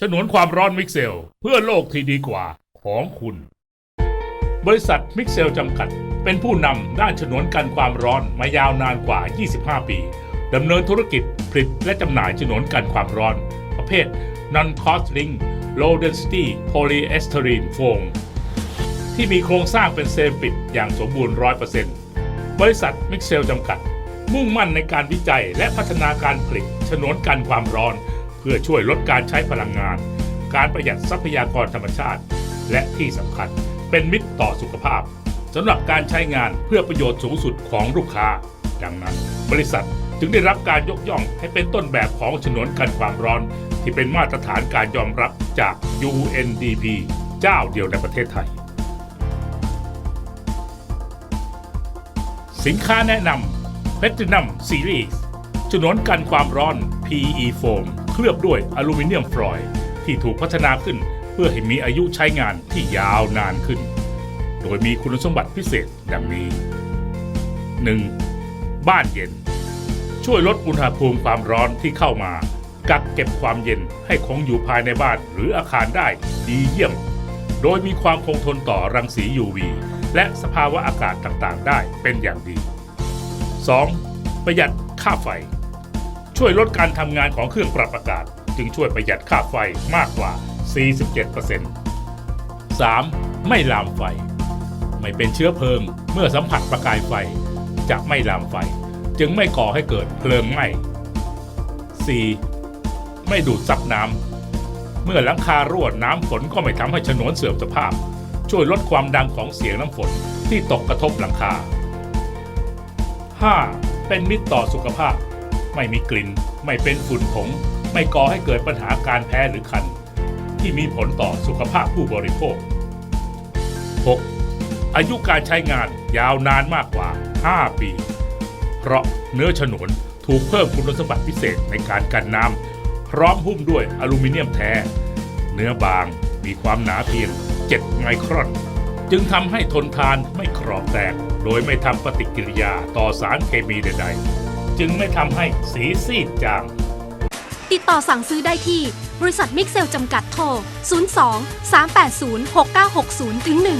ฉนวนความร้อนมิกเซล เพื่อโลกที่ดีกว่าของคุณ บริษัทมิกเซลจำกัด เป็นผู้นำด้านฉนวนกันความร้อนมายาวนานกว่า 25 ปีดำเนินธุรกิจผลิตและจำหน่ายฉนวนกันความร้อน ประเภท non cost link low density polyestyrene foam ที่มีโครงสร้างเป็นเซลล์ปิดอย่างสมบูรณ์ 100%บริษัทมิกเซลจำกัด มุ่งมั่นในการวิจัยและพัฒนาการผลิตฉนวนกันความร้อน พื่อช่วยลดการใช้พลังงาน การประหยัดทรัพยากรธรรมชาติ และที่สำคัญเป็นมิตรต่อสุขภาพสำหรับการใช้งานเพื่อประโยชน์สูงสุดของลูกค้า ดังนั้น บริษัทจึงได้รับการยกย่องให้เป็นต้นแบบของฉนวนกันความร้อน ที่เป็นมาตรฐานการยอมรับจาก UNDP เจ้าเดียวในประเทศไทย สินค้าแนะนำ Platinum Series ฉนวนกันความร้อน PE Foam เคลือบด้วยอลูมิเนียมฟลอยด์ที่ถูกพัฒนาขึ้นเพื่อให้มีอายุใช้งานที่ยาวนานขึ้น โดยมีคุณสมบัติพิเศษดังนี้ 1. บ้านเย็น ช่วยลดอุณหภูมิความร้อนที่เข้ามา กักเก็บความเย็นให้คงอยู่ภายในบ้านหรืออาคารได้ดีเยี่ยม โดยมีความคงทนต่อรังสี UV และสภาวะอากาศต่างๆ ได้เป็นอย่างดี 2. ประหยัดค่าไฟ ช่วยลดการทำงานของเครื่องปรับอากาศ จึงช่วยประหยัดค่าไฟมากกว่า 47% 3. ไม่ลามไฟ ไม่เป็นเชื้อเพลิงเมื่อสัมผัสประกายไฟ จะไม่ลามไฟ จึงไม่ก่อให้เกิดเพลิงไหม้ 4. ไม่ดูดซับน้ำเมื่อหลังคารั่วน้ำฝนก็ไม่ทำให้ฉนวนเสื่อมสภาพ ช่วยลดความดังของเสียงน้ำฝนที่ตกกระทบหลังคา 5. เป็นมิตรต่อสุขภาพ ไม่มีกลิ่น ไม่เป็นฝุ่นผง ไม่ก่อให้เกิดปัญหาการแพ้หรือคัน ที่มีผลต่อสุขภาพผู้บริโภค 6. อายุการใช้งานยาวนานมากกว่า 5 ปี เพราะเนื้อฉนวนถูกเพิ่มคุณสมบัติพิเศษในการกันน้ำพร้อมหุ้มด้วยอลูมิเนียมแท้ เนื้อบางมีความหนาเพียง 7 ไมครอน จึงทำให้ทนทานไม่กรอบแตก โดยไม่ทำปฏิกิริยาต่อสารเคมีใดๆ จึงไม่ทำให้สีซีดจาง ติดต่อสั่งซื้อได้ที่ บริษัทมิกเซลจำกัดโทร 02 380 6960ถึง1